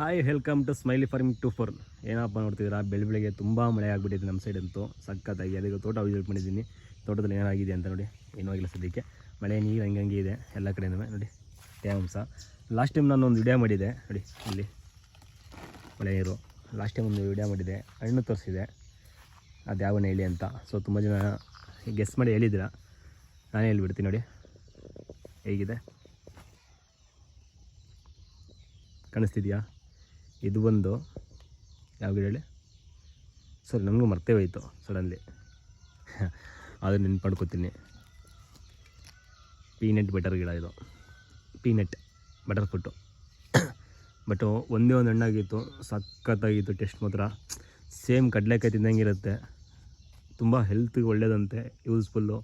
Hi welcome to smiley farming two four ಏನಪ್ಪ ನೋಡ್ತಿದ್ದೀರಾ? ಬೆಳೆ ಬೆಳಿಗ್ಗೆ ತುಂಬ ಮಳೆ ಆಗಿಬಿಟ್ಟಿದೆ ನಮ್ಮ ಸೈಡ್ ಅಂತೂ. ಸಖತ್ತಾಗಿ ಅದಕ್ಕೆ ತೋಟ ವಿಸಿಟ್ ಮಾಡಿದ್ದೀನಿ. ತೋಟದಲ್ಲಿ ಏನಾಗಿದೆ ಅಂತ ನೋಡಿ. ಏನೂ ಆಗಿಲ್ಲ ಸದ್ಯಕ್ಕೆ. ಮಳೆ ನೀರು ಹಂಗೆ ಹಂಗೆ ಇದೆ ಎಲ್ಲ ಕಡೆಯೂ ನೋಡಿ. ತೇವಾಂಶ ಲಾಸ್ಟ್ ಟೈಮ್ ನಾನು ಒಂದು ವಿಡಿಯೋ ಮಾಡಿದೆ. ನೋಡಿ, ಇಲ್ಲಿ ಮಳೆ ನೀರು. ಲಾಸ್ಟ್ ಟೈಮ್ ಒಂದು ವಿಡಿಯೋ ಮಾಡಿದೆ. ಹಣ್ಣು ತೋರಿಸಿದೆ. ಅದು ಯಾವ ಹೇಳಿ ಅಂತ. ಸೊ ತುಂಬ ಜನ ಗೆಸ್ ಮಾಡಿ ಹೇಳಿದ್ದೀರಾ? ನಾನೇ ಹೇಳ್ಬಿಡ್ತೀನಿ ನೋಡಿ. ಹೇಗಿದೆ? ಕಾಣಿಸ್ತಿದೆಯಾ? ಇದು ಒಂದು ಯಾವ ಗಿಡ ಹೇಳಿ? ಸರಿ, ನಮಗೂ ಮರ್ತೇ ಹೋಯ್ತು ಸಡನ್ಲಿ ಅದು ನೆನ್ಪು ಮಾಡ್ಕೊತೀನಿ ಪೀನಟ್ ಬಟರ್ ಗಿಡ ಇದು. ಪೀನಟ್ ಬಟರ್ ಫುಟ್ಟು ಬಟ್ ಒಂದೇ ಒಂದು ಹಣ್ಣಾಗಿತ್ತು, ಸಖತ್ತಾಗಿತ್ತು ಟೆಸ್ಟ್ ಮಾತ್ರ. ಸೇಮ್ ಕಡಲೆಕಾಯಿ ತಿಂದಂಗಿರುತ್ತೆ. ತುಂಬ ಹೆಲ್ತ್ಗೆ ಒಳ್ಳೆಯದಂತೆ ಯೂಸ್ಫುಲ್ಲು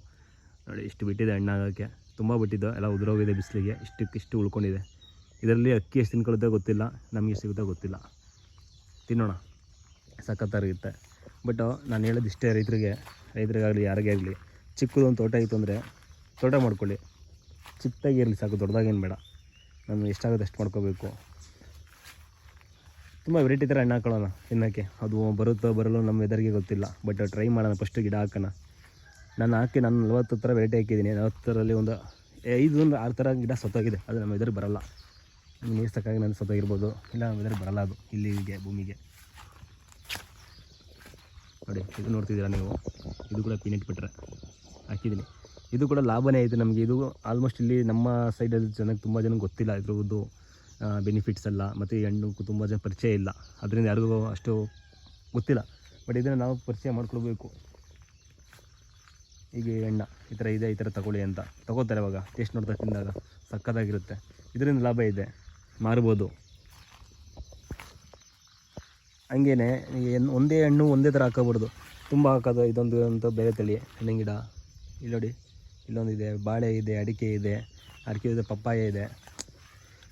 ನೋಡಿ, ಇಷ್ಟು ಬಿಟ್ಟಿದೆ ಹಣ್ಣಾಗೋಕ್ಕೆ. ತುಂಬ ಬಿಟ್ಟಿದ್ದು, ಎಲ್ಲ ಉದುರೋಗಿದೆ ಬಿಸಿಲಿಗೆ. ಇಷ್ಟಕ್ಕಿಷ್ಟು ಉಳ್ಕೊಂಡಿದೆ. ಇದರಲ್ಲಿ ಅಕ್ಕಿ ಎಷ್ಟು ತಿನ್ಕೊಳ್ಳುತ್ತೆ ಗೊತ್ತಿಲ್ಲ, ನಮಗೆ ಸಿಗುತ್ತೋ ಗೊತ್ತಿಲ್ಲ. ತಿನ್ನೋಣ. ಸಖತ್ತಾಗಿರುತ್ತೆ. ಬಟ್ ನಾನು ಹೇಳೋದು ಇಷ್ಟೇ ರೈತರಿಗೆ, ರೈತರಿಗಾಗಲಿ ಯಾರಿಗೇ ಆಗಲಿ ಚಿಕ್ಕದೊಂದು ತೋಟ ಇತ್ತು ಅಂದರೆ ತೋಟ ಮಾಡ್ಕೊಳ್ಳಿ. ಚಿಕ್ಕದಾಗಿ ಇರಲಿ ಸಾಕು, ದೊಡ್ಡದಾಗೇನು ಬೇಡ. ನಮ್ಗೆ ಎಷ್ಟಾಗುತ್ತೆ ಅಷ್ಟು ಮಾಡ್ಕೋಬೇಕು. ತುಂಬ ವೆರೈಟಿ ಥರ ಹಣ್ಣು ಹಾಕೊಳ್ಳೋಣ ತಿನ್ನೋಕ್ಕೆ. ಅದು ಬರುತ್ತೋ ಬರಲು ನಮ್ಮ ವೆದರ್ಗೆ ಗೊತ್ತಿಲ್ಲ. ಬಟ್ ಟ್ರೈ ಮಾಡೋಣ ಫಸ್ಟು ಗಿಡ ಹಾಕೋಣ. ನಾನು ಹಾಕಿ, ನಾನು ನಲ್ವತ್ತು ಥರ ವೆರೈಟಿ ಹಾಕಿದ್ದೀನಿ. ನಲವತ್ತರಲ್ಲಿ ಒಂದು ಐದು ಒಂದು ಆರು ಥರ ಗಿಡ ಸತ್ತೋಗಿದೆ. ಅದು ನಮ್ಮ ಎದುರು ಬರಲ್ಲ. ನೀರು ನನ್ನ ನಾನು ಇರ್ಬೋದು. ಇಲ್ಲ ವೆದರ್ ಬರಲ್ಲ ಅದು. ಇಲ್ಲಿಗೆ ಭೂಮಿಗೆ. ನೋಡಿ, ಇದು ನೋಡ್ತಿದ್ದೀರಾ ನೀವು? ಇದು ಕೂಡ ಪೀನಟ್ ಬಿಟ್ರೆ ಹಾಕಿದ್ದೀನಿ. ಇದು ಕೂಡ ಲಾಭನೇ ಐತೆ ನಮಗೆ. ಇದು ಆಲ್ಮೋಸ್ಟ್ ಇಲ್ಲಿ ನಮ್ಮ ಸೈಡಲ್ಲಿ ಜನಕ್ಕೆ ತುಂಬ ಜನಕ್ಕೆ ಗೊತ್ತಿಲ್ಲ ಇದ್ರದ್ದು ಬೆನಿಫಿಟ್ಸ್ ಎಲ್ಲ. ಮತ್ತು ಹಣ್ಣು ತುಂಬ ಜನ ಪರಿಚಯ ಇಲ್ಲ. ಅದರಿಂದ ಯಾರಿಗೂ ಅಷ್ಟು ಗೊತ್ತಿಲ್ಲ. ಬಟ್ ಇದನ್ನು ನಾವು ಪರಿಚಯ ಮಾಡ್ಕೊಳ್ಬೇಕು ಈ ಎಣ್ಣೆ ಈ ಥರ ಇದೆ, ಈ ಥರ ತಗೊಳ್ಳಿ ಅಂತ. ತಗೋತಾರೆ ಇವಾಗ. ಟೇಸ್ಟ್ ನೋಡ್ತಾ ತಿಂದಾಗ ಸಕ್ಕತ್ತಾಗಿರುತ್ತೆ. ಇದರಿಂದ ಲಾಭ ಇದೆ. ಮಾರ್ಬೋದು ಏನು ಒಂದೇ ಹಣ್ಣು ಒಂದೇ ಥರ ಹಾಕೋಬಾರ್ದು ತುಂಬ ಹಾಕೋದು, ಇದೊಂದು ಅಂತ ಬೇರೆ ತಳಿ. ಹಣ್ಣಿನ ಗಿಡ, ಇಲ್ಲಿ ನೋಡಿ ಇಲ್ಲೊಂದಿದೆ ಬಾಳೆ ಇದೆ, ಅಡಿಕೆ ಇದೆ ಅಡಿಕೆ ಇದೆ, ಪಪ್ಪಾಯ ಇದೆ.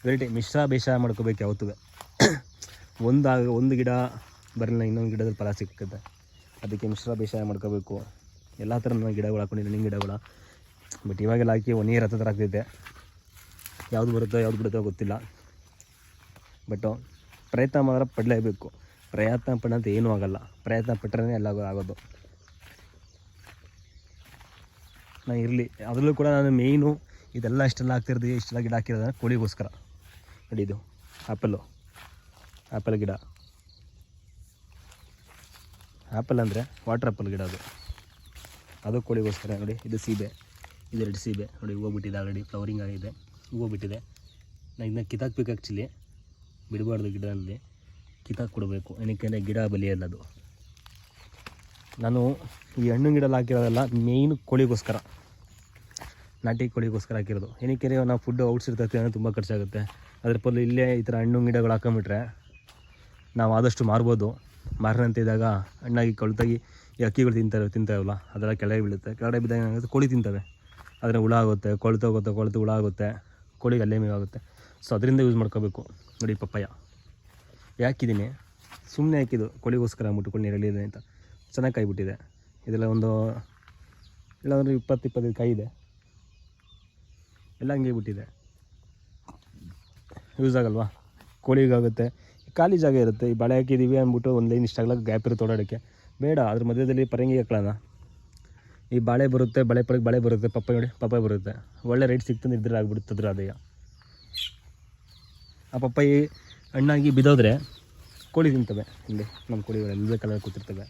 ವೆರೈಟಿ ಮಿಶ್ರ ಬೇಷ ಮಾಡ್ಕೋಬೇಕು ಯಾವತ್ತೂ. ಒಂದು ಆಗ, ಒಂದು ಗಿಡ ಬರಲಿಲ್ಲ, ಇನ್ನೊಂದು ಗಿಡದಲ್ಲಿ ಫಲ ಸಿಕ್ಕುತ್ತೆ ಅದಕ್ಕೆ ಮಿಶ್ರ ಬೇಸಾಯ ಮಾಡ್ಕೋಬೇಕು. ಎಲ್ಲ ಥರ ಗಿಡಗಳು ಹಾಕೊಂಡಿದ್ದೆ ಹಣ್ಣಿನ ಗಿಡಗಳು. ಬಟ್ ಇವಾಗೆಲ್ಲ ಹಾಕಿ ಒನ್ ಇಯರ್ ಹತ್ತಿರ ಆಗ್ತಿದ್ದೆ ಯಾವ್ದು ಬರುತ್ತೋ, ಯಾವ್ದು ಬಿಡುತ್ತೋ ಗೊತ್ತಿಲ್ಲ. ಬಟ್ಟು ಪ್ರಯತ್ನ ಮಾತ್ರ ಪಡಲೇಬೇಕು. ಪ್ರಯತ್ನ ಪಡಂತ ಏನೂ ಆಗಲ್ಲ. ಪ್ರಯತ್ನ ಪಟ್ಟರೆ ಎಲ್ಲ ಆಗೋದು. ನಾನು ಇರಲಿ. ಅದರಲ್ಲೂ ಕೂಡ ನಾನು ಮೇಯ್ನು ಇದೆಲ್ಲ ಇಷ್ಟೆಲ್ಲ ಹಾಕ್ತಿರೋದು ಇಷ್ಟೆಲ್ಲ ಗಿಡ ಹಾಕಿರೋದ್ರೆ ಕೋಳಿಗೋಸ್ಕರ. ನೋಡಿ ಇದು ಆ್ಯಪಲ್ಲು ಆ್ಯಪಲ್ ಗಿಡ. ಆ್ಯಪಲ್ ಅಂದರೆ ವಾಟರ್ ಆ್ಯಪಲ್ ಗಿಡ ಅದು. ಅದು ಕೋಳಿಗೋಸ್ಕರ ನೋಡಿ, ಇದು ಸೀಬೆ. ಇದೆರಡು ಸೀಬೆ. ನೋಡಿ, ಹೂವು ಬಿಟ್ಟಿದೆ ಆಲ್ರೆಡಿ ಫ್ಲವರಿಂಗ್ ಆಗಿದೆ. ಹೂವು ಬಿಟ್ಟಿದೆ. ನಾನು ಇದನ್ನ ಕಿತ್ತಾಕ್ಬೇಕು ಆ್ಯಕ್ಚುಲಿ ಬಿಡಬಾರ್ದು ಗಿಡದಲ್ಲಿ ಕಿತ್ತಾಕ್ ಕೊಡಬೇಕು ಏನಕ್ಕೆ ಗಿಡ ಬಲಿಯಲ್ಲದು ನಾನು ಈ ಹಣ್ಣು ಗಿಡ ಹಾಕಿರೋದಲ್ಲ ಮೇಯ್ನ್ ಕೋಳಿಗೋಸ್ಕರ. ನಾಟಿ ಕೋಳಿಗೋಸ್ಕರ ಹಾಕಿರೋದು. ಏನಕ್ಕೆ ನಾವು ಫುಡ್ ಔಟ್ಸಿರ್ತೈತೆ ಅಂದರೆ ತುಂಬ ಖರ್ಚಾಗುತ್ತೆ. ಅದ್ರ ಬದಲು ಇಲ್ಲೇ ಈ ಥರ ಹಣ್ಣು ಗಿಡಗಳು ಹಾಕೊಂಬಿಟ್ರೆ ನಾವು ಆದಷ್ಟು ಮಾರ್ಬೋದು. ಮಾರಿನಂತ ಇದ್ದಾಗ ಹಣ್ಣಾಗಿ ಕೊಳ್ತಾಗಿ ಈ ಅಕ್ಕಿಗಳು ತಿಂತವೆ ತಿಂತಾವಲ್ಲ ಅದೆಲ್ಲ ಕೆಳಗೆ ಬೀಳುತ್ತೆ. ಕೆಳಗಡೆ ಬಿದ್ದಾಗ ಏನಾಗುತ್ತೆ? ಕೋಳಿ ತಿಂತವೆ. ಅದರ ಹುಳ ಆಗುತ್ತೆ ಕೊಳ್ತೋಗುತ್ತೆ ಕೊಳ್ತು ಹುಳ ಆಗುತ್ತೆ, ಕೋಳಿಗೆ ಅಲ್ಲೇ ಮೇವಾಗುತ್ತೆ ಸೊ ಅದರಿಂದ ಯೂಸ್ ಮಾಡ್ಕೋಬೇಕು. ನೋಡಿ ಪಪ್ಪಾಯ. ಯಾಕಿದ್ದೀನಿ ಸುಮ್ಮನೆ ಹಾಕಿದ್ದು ಕೋಳಿಗೋಸ್ಕರ ಅಂದ್ಬಿಟ್ಟು ನೀರಲ್ಲಿದೆ ಅಂತ. ಚೆನ್ನಾಗಿ ಕಾಯಿ ಬಿಟ್ಟಿದೆ ಇದೆಲ್ಲ ಒಂದು ಇಲ್ಲಾಂದ್ರೆ ಇಪ್ಪತ್ತು, ಇಪ್ಪತ್ತೈದು ಕಾಯಿ ಇದೆ. ಎಲ್ಲ ಹಂಗೆ ಬಿಟ್ಟಿದೆ. ಯೂಸ್ ಆಗಲ್ವಾ? ಕೋಳಿಗಾಗುತ್ತೆ ಖಾಲಿ ಜಾಗ ಇರುತ್ತೆ. ಈ ಬಾಳೆ ಹಾಕಿದ್ದೀವಿ ಅಂದ್ಬಿಟ್ಟು ಒಂದು ಲೈನ್ ಇಷ್ಟ ಆಗಲ್ಲ, ಗ್ಯಾಪ್ ಇರುತ್ತೆ ಓಡಾಡೋಕ್ಕೆ. ಬೇಡ, ಅದ್ರ ಮಧ್ಯದಲ್ಲಿ ಪರಂಗಿ ಹಾಕೊಳ್ಳೋಣ ಈ ಬಾಳೆ ಬರುತ್ತೆ, ಬಾಳೆ ಪಳಗೆ ಬಾಳೆ ಬರುತ್ತೆ, ಪಪ್ಪಾಯ ನೋಡಿ, ಪಪ್ಪಾಯ ಬರುತ್ತೆ. ಒಳ್ಳೆ ರೇಟ್ ಸಿಗ್ತದೆ, ಇದ್ರೆ ಆಗ್ಬಿಡುತ್ತೆ ಅದ್ರ ಆದಾಯ ಆ ಪಪ್ಪಾಯಿ ಹಣ್ಣಾಗಿ ಬಿದ್ದೋದ್ರೆ ಕೋಳಿ ತಿಂತವೆ ಇಲ್ಲಿ ನಮ್ಮ ಕೋಳಿಗಳು ಎಲ್ಲ ಕಲರ್ ಕೂತಿರ್ತವೆ.